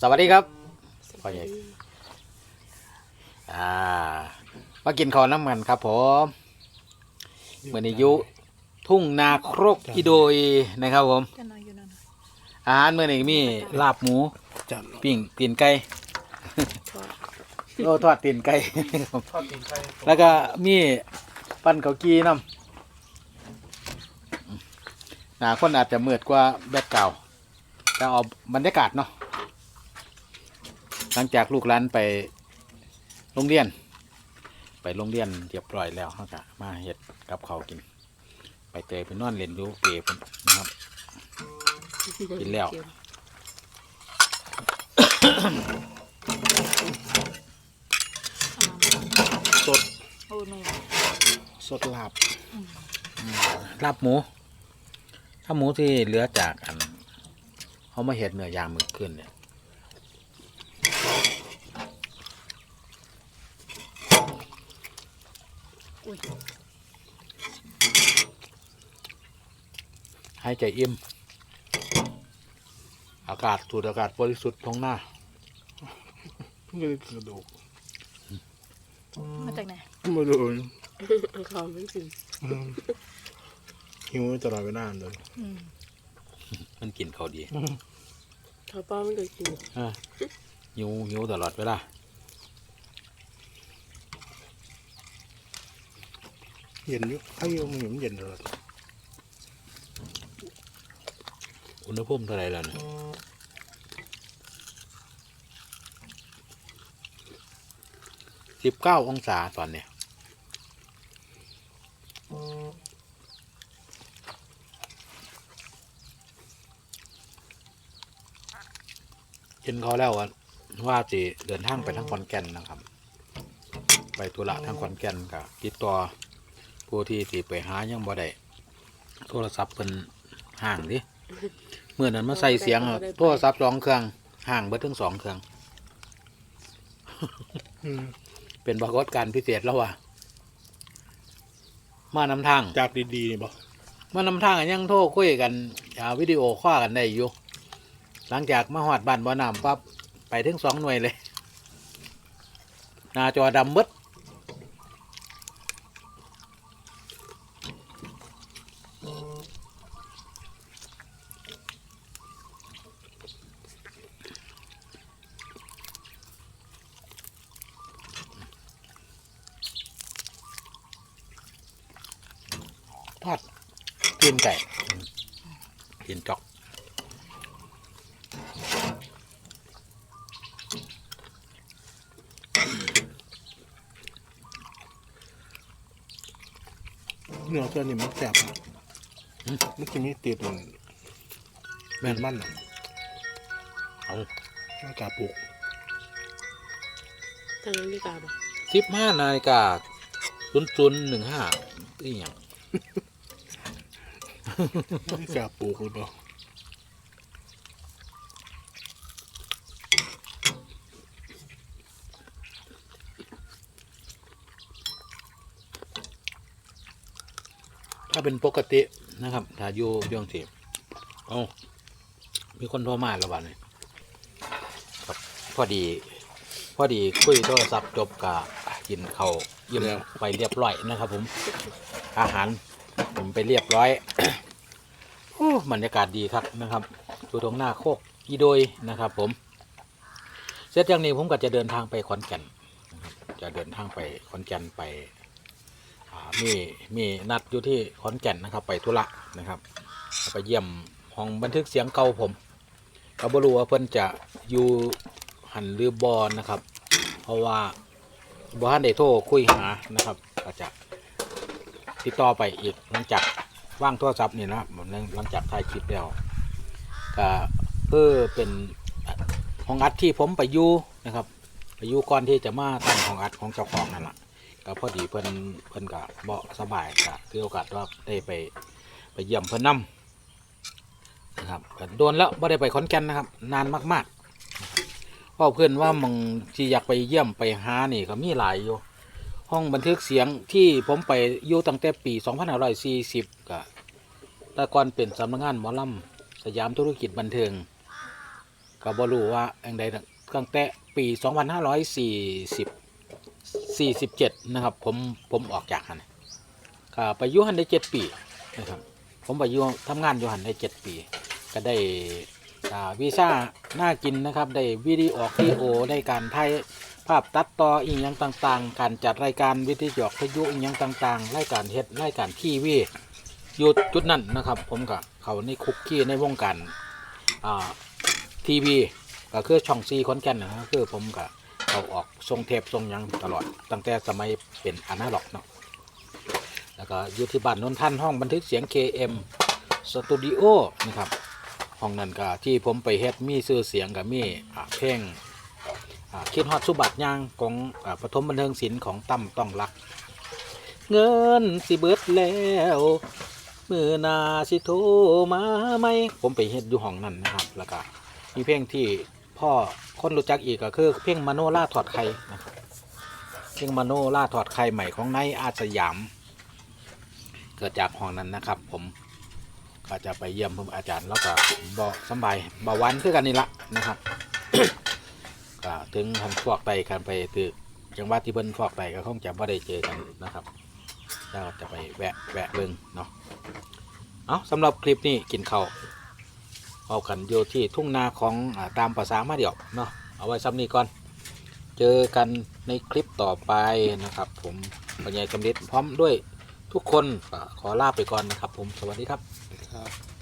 สวัสดีครับพ่อใหญ่อ่ามากินข้าวน้ำมันครับผมเมื่อนี้อยุทุ่งนาครกอีโดยนะครับผมกันหน่อยอยู่นั่นน่ะอาหารเมื่อนี้มีลาบหมูจัดปิ้งตีนไก่ทอดโอ้ทอดตีนไก่ทอดตีนไก่แล้วก็มีปั้นเกากีน้ำหนาคนอาจจะมืดกว่าแบดเก่าแต่เอาบรรยากาศเนาะ หลังจากลูกหลานไปโรงเรียน ไปโรงเรียนเรียบร้อยแล้วเขาก็มาเฮ็ดกับเขาวกิน ไปเจอไปนอนเล่นดูเกพุ่นนะครับ กินแล้ว สดสดลาบลาบหมูถ้าหมูที่เหลือจากอันเขามาเห็ดเนื้อยางมือขึ้นเนี่ย อุ้ย ให้ใจอิ่ม อากาศสูดอากาศบริสุทธิ์ท้องหน้าเพิ่งได้กระดูกมาจากไหนมาดูเขาไม่กินอืมหิวตลอดเวลาเลยอืมมันกินเขาวดีเขาป้าไม่เคยกินอะหิวหิวตลอดเวลา เย็นอยู่ถ้าอยู่มันอยู่มันเย็นตลอดอุณหภูมิเท่าไรแล้วเนี่ยสิบเก้าองศาตอนเนี้ยกินเขาแล้วว่าว่าจะเดินทางไปทางขอนแก่นนะครับ ไปธุระทางขอนแก่นกับติดต่อ ผู้ที่ติไปหายังบ่ได้โทรศัพท์เป็นห่างดิเมื่อนั้นมาใส่เสียงอะโทรศัพท์สองเครื่องห่างเบิดทั้งสองเครื่อง อืมเป็นปรากฏการณ์พิเศษแล้วว่ะมานำทาง จับดีๆนี่บ่มานำทางอะยังโทรคุยกันอ่าวิดีโอคว้ากันได้อยู่ หลังจากมาหอดบ้านบ่อน้ำปั๊บไปถึงสองหน่วยเลยหน้าจอดำมืด ตีนไก่ตีนจอกเนื้อตัวนี้มันแสบอะมันจะมีติดมันแม่นมันอะเอามันกาปลูกทางนั้นดีกว่าบอกสิบห้านาฬิกาศูนย์ศูนย์หนึ่งห้าอีหยังมัน กาปลูกหรือเปล่าถ้าเป็นปกตินะครับ ถ้าอยู่เรื่องสิเอามีคนโทรมาแล้ววันนี้ครับพอดี พอดีคุยโทรศัพท์จบกะกินเขาวยิ้มไปเรียบร้อยนะครับผม อาหาร ผมไปเรียบร้อยโอ้บรรยากาศดีครับนะครับดูตรงหน้าโคกอีโดยนะครับ ผม เสร็จอย่างนี้ผมก็จะเดินทางไปขอนแก่นจะเดินทางไปขอนแก่นไปมีมีนัดอยู่ที่ขอนแก่นนะครับ ไปธุระนะครับ ไปเยี่ยมห้องบันทึกเสียงเก่าผมก็บ่รู้ว่าเพิ่นจะอยู่หันหรือบอลนะครับ เพราะว่าบ่ทันได้โทรคุยหานะครับก็จะ ติดต่อไปอีกหลังจากว่างโทรศัพท์นี่นะผมหลังจากถ่ายคลิปแล้วก็เพื่อเป็นห้องอัดที่ผมไปอยู่นะครับไปอยู่ก่อนที่จะมาตั้งห้องอัดของเจ้าของนั่นแหละก็พอดีเพิ่นเพิ่นก็บ่สบายก็ถือโอกาสว่าได้ไปไปเยี่ยมเพิ่นนํนะครับโดนแล้วบ่ได้ไปขอนแก่นนะครับ นานมากๆเพราะเพื่อนว่ามึงที่อยากไปเยี่ยมไปหานี่ก็มีหลายอยู่ ห้องบันทึกเสียงที่ผมไปอยู่ตั้งแต่ปี 2540ก็แต่ก่อนเป็นสำนักงานหมอลำสยามธุรกิจบันเทิงก็บ่รู้ว่าอังใดตั้งแต่ปี 2540 47 นะครับ ผมผมออกจากหันก็ไปอยู่หันได้ 7 ปีนะครับผมไปอยู่ทำงานอยู่หันได้ 7 ปี ก็ได้วีซ่าน่ากินนะครับ ได้วิดีโอวิดีโอได้การถ่าย ภาพตัดต่ออีกอย่างต่างๆ การจัดรายการวิทยุพยุอีกอย่างต่างๆรายการเฮ็ดรายการทีวีอยู่จุดนั้นนะครับ ผมก็เขาในคุกกี้ในวงการอ่าทีวีก็คือช่องซีคอนแก่นนะครับคือผมก็เขาออกทรงเทปทรงยังตลอด ตั้งแต่สมัยเป็นอนาล็อกเนาะแล้วก็อยู่ที่บ้านนนทันห้องบันทึกเสียง KM สตูดิโอนะครับห้องนั้นก็ที่ผมไปเฮ็ดมีชื่อเสียงกับมี่เพลง คิดฮอดสุบัติยางของอปฐมบันเทิงศิลป์ของตั้มต้องรัก เงินสิเบิดแล้วมือนาสิโทรมาไหมผมไปเฮ็ดอยู่ห้องนั้นนะครับ แล้วก็มีเพลงที่พ่อคนรู้จักอีกก็คือ เพลงมโนล่าถอดไข่นะครับเพลงมโนล่าถอดไข่ใหม่ของนายอาสยาม เกิดจากห้องนั้นนะครับ ผมก็จะไปเยี่ยมผมอาจารย์แล้วก็บอสบายเบาวันคือกันนี่ละนะครับ ก็ถึงทำฟอกไตกันไปตึกจังหวัดที่เพิ่นฟอกไตก็คงจะไม่ได้เจอกันนะครับแล้วจะไปแวะแวะเบิ่งเนาะเอาสำหรับคลิปนี้กินข้าวเอากันอยู่ที่ทุ่งนาของอตามภาษามาเดียวเนาะเอาไว้ซ้ำนี้ก่อน เจอกันในคลิปต่อไปนะครับ ผมปัญญาจำริดพร้อมด้วยทุกคนขอลาไปก่อนนะครับ ผมสวัสดีครับครับ